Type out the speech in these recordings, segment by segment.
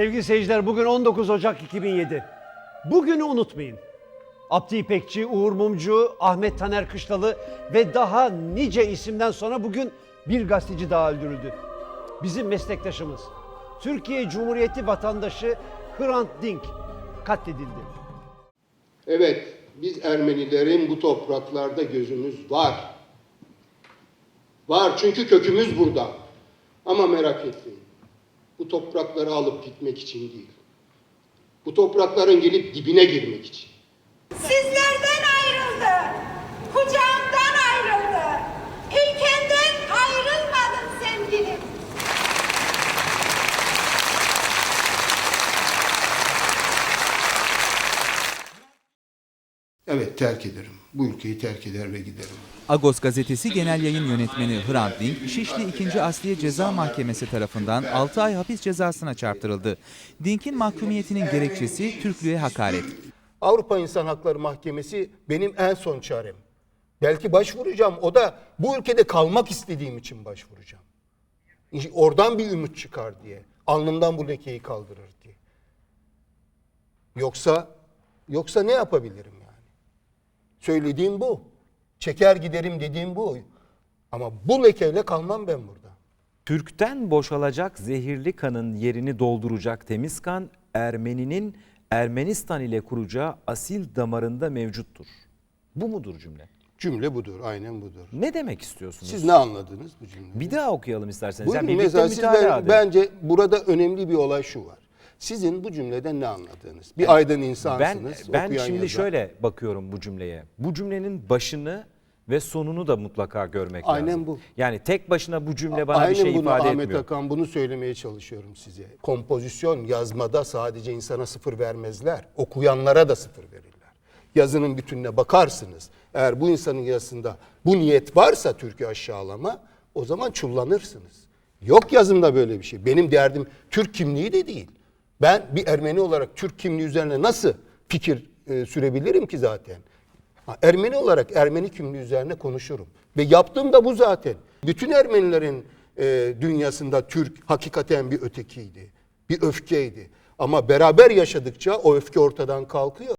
Sevgili seyirciler bugün 19 Ocak 2007. Bugünü unutmayın. Abdi İpekçi, Uğur Mumcu, Ahmet Taner Kışlalı ve daha nice isimden sonra bugün bir gazeteci daha öldürüldü. Bizim meslektaşımız. Türkiye Cumhuriyeti vatandaşı Hrant Dink katledildi. Evet, biz Ermenilerin bu topraklarda gözümüz var. Var çünkü kökümüz burada. Ama merak etmeyin. Bu toprakları alıp gitmek için değil. Bu toprakların gelip dibine girmek için. Sizlerden Evet, terk ederim. Bu ülkeyi terk eder ve giderim. Agos gazetesi genel yayın yönetmeni Hrant Dink, Şişli 2. Asliye Ceza Mahkemesi tarafından 6 ay hapis cezasına çarptırıldı. Dink'in mahkumiyetinin gerekçesi Türklüğe hakaret. Avrupa İnsan Hakları Mahkemesi benim en son çarem. Belki başvuracağım. O da bu ülkede kalmak istediğim için başvuracağım. Oradan bir ümit çıkar diye. Alnımdan bu lekeyi kaldırır diye. Yoksa yoksa ne yapabilirim? Söylediğim bu. Çeker giderim dediğim bu. Ama bu lekeyle kalmam ben burada. Türk'ten boşalacak zehirli kanın yerini dolduracak temiz kan Ermeninin Ermenistan ile kuracağı asil damarında mevcuttur. Bu mudur cümle? Cümle budur, aynen budur. Ne demek istiyorsunuz? Siz ne anladınız bu cümleyi? Bir daha okuyalım isterseniz. Buyurun Yani mesela siz ben- bence burada önemli bir olay şu var. Sizin bu cümleden ne anladığınız? Bir aydın ben insansınız. ben okuyan şimdi yazar. şöyle bakıyorum bu cümleye. Bu cümlenin başını ve sonunu da mutlaka görmek Aynen lazım. bu. Yani tek başına bu cümle bana Aynen bir şey bunu ifade Ahmet etmiyor. Akan bunu söylemeye çalışıyorum size. Kompozisyon yazmada sadece insana sıfır vermezler. Okuyanlara da sıfır verirler. Yazının bütününe bakarsınız. Eğer bu insanın yazısında bu niyet varsa Türkiye aşağılama o zaman çullanırsınız. Yok yazımda böyle bir şey. Benim derdim Türk kimliği de değil. Ben bir Ermeni olarak Türk kimliği üzerine nasıl fikir e, sürebilirim ki zaten? Ha, Ermeni olarak Ermeni kimliği üzerine konuşurum. Ve yaptığım da bu zaten. Bütün Ermenilerin e, dünyasında Türk hakikaten bir ötekiydi. Bir öfkeydi. Ama beraber yaşadıkça o öfke ortadan kalkıyor.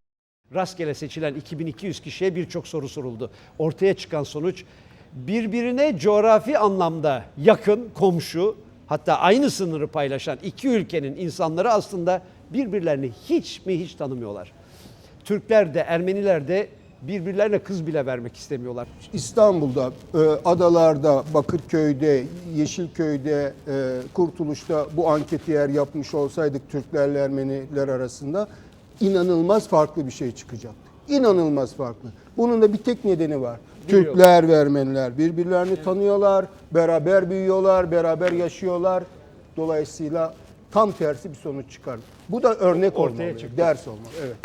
Rastgele seçilen 2200 kişiye birçok soru soruldu. Ortaya çıkan sonuç birbirine coğrafi anlamda yakın, komşu, hatta aynı sınırı paylaşan iki ülkenin insanları aslında birbirlerini hiç mi hiç tanımıyorlar. Türkler de Ermeniler de birbirlerine kız bile vermek istemiyorlar. İstanbul'da, e, adalarda, Bakırköy'de, Yeşilköy'de, e, Kurtuluş'ta bu anketi eğer yapmış olsaydık Türklerle Ermeniler arasında inanılmaz farklı bir şey çıkacaktı. İnanılmaz farklı. Bunun da bir tek nedeni var. Türkler ve Ermeniler birbirlerini tanıyorlar, beraber büyüyorlar, beraber yaşıyorlar. Dolayısıyla tam tersi bir sonuç çıkar. Bu da örnek Ortaya olmalı, çıktı. ders olmalı. Evet.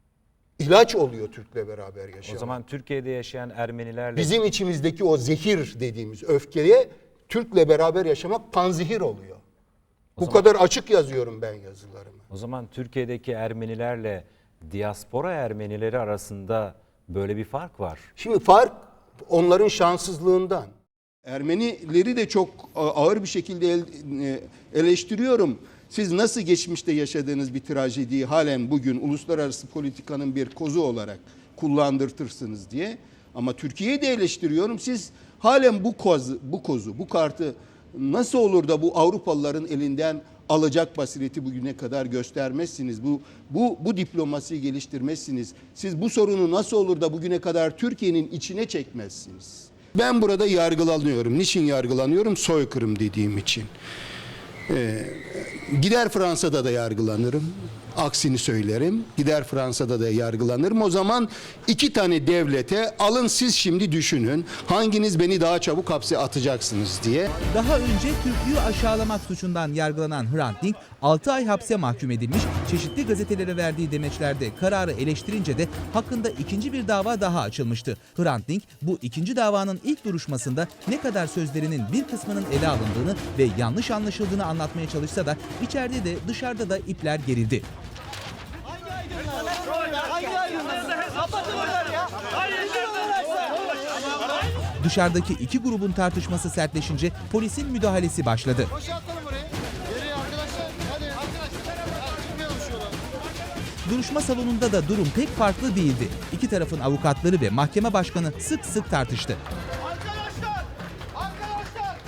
İlaç oluyor Türk'le beraber yaşamak. O zaman Türkiye'de yaşayan Ermenilerle Bizim içimizdeki o zehir dediğimiz öfkeye Türk'le beraber yaşamak panzehir oluyor. Bu kadar açık yazıyorum ben yazılarımı. O zaman Türkiye'deki Ermenilerle diaspora Ermenileri arasında böyle bir fark var. Şimdi fark onların şanssızlığından. Ermenileri de çok ağır bir şekilde e, eleştiriyorum. Siz nasıl geçmişte yaşadığınız bir trajediyi halen bugün uluslararası politikanın bir kozu olarak kullandırtırsınız diye. Ama Türkiye'yi de eleştiriyorum. Siz halen bu kozu, bu kozu, bu kartı nasıl olur da bu Avrupalıların elinden alacak basireti bugüne kadar göstermezsiniz. Bu bu bu diplomasiyi geliştirmezsiniz. Siz bu sorunu nasıl olur da bugüne kadar Türkiye'nin içine çekmezsiniz. Ben burada yargılanıyorum. Niçin yargılanıyorum? Soykırım dediğim için. Ee, gider Fransa'da da yargılanırım. Aksini söylerim. Gider Fransa'da da yargılanırım. O zaman iki tane devlete alın siz şimdi düşünün. Hanginiz beni daha çabuk hapse atacaksınız diye. Daha önce Türklüğü aşağılamak suçundan yargılanan Hrant Dink 6 ay hapse mahkum edilmiş, çeşitli gazetelere verdiği demeçlerde kararı eleştirince de hakkında ikinci bir dava daha açılmıştı. Hrant Dink bu ikinci davanın ilk duruşmasında ne kadar sözlerinin bir kısmının ele alındığını ve yanlış anlaşıldığını anlatmaya çalışsa da içeride de dışarıda da ipler gerildi. Dışarıdaki iki grubun tartışması sertleşince polisin müdahalesi başladı. Boşaltalım burayı. Geriye arkadaşlar. Hadi arkadaşlar. Duruşma salonunda da durum pek farklı değildi. İki tarafın avukatları ve mahkeme başkanı sık sık tartıştı. Arkadaşlar! Arkadaşlar!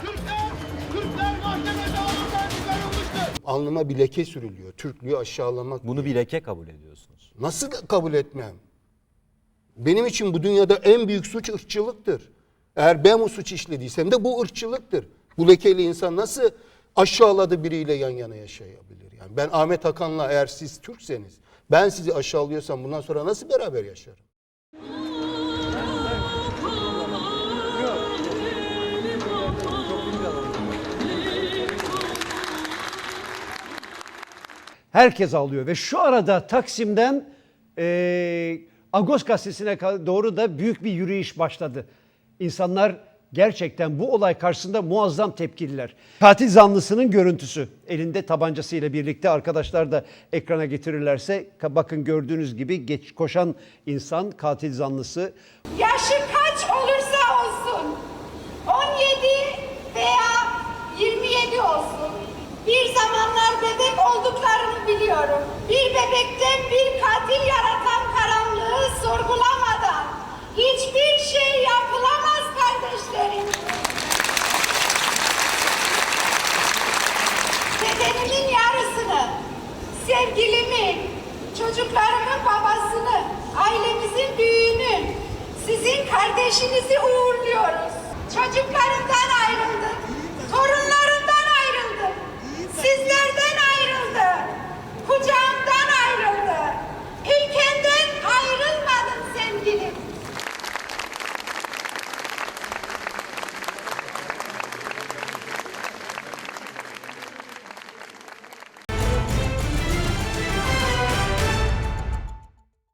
Türkler! Türkler mahkemede alından çıkarılmıştır. Alnıma bir leke sürülüyor. Türklüğü aşağılamak. Bunu bir leke kabul ediyorsunuz. Nasıl kabul etmem? Benim için bu dünyada en büyük suç ırkçılıktır. Eğer ben bu suç işlediysem de bu ırkçılıktır. Bu lekeli insan nasıl aşağıladı biriyle yan yana yaşayabilir? Yani ben Ahmet Hakan'la eğer siz Türkseniz, ben sizi aşağılıyorsam bundan sonra nasıl beraber yaşarım? Herkes ağlıyor ve şu arada Taksim'den eee Agos gazetesine doğru da büyük bir yürüyüş başladı. İnsanlar gerçekten bu olay karşısında muazzam tepkililer. Katil zanlısının görüntüsü elinde tabancasıyla birlikte arkadaşlar da ekrana getirirlerse bakın gördüğünüz gibi geç koşan insan katil zanlısı Yaşı kaç olursa çocuklarımın babasını, ailemizin büyüğünü, sizin kardeşinizi uğurluyoruz. Çocuklarımdan ayrı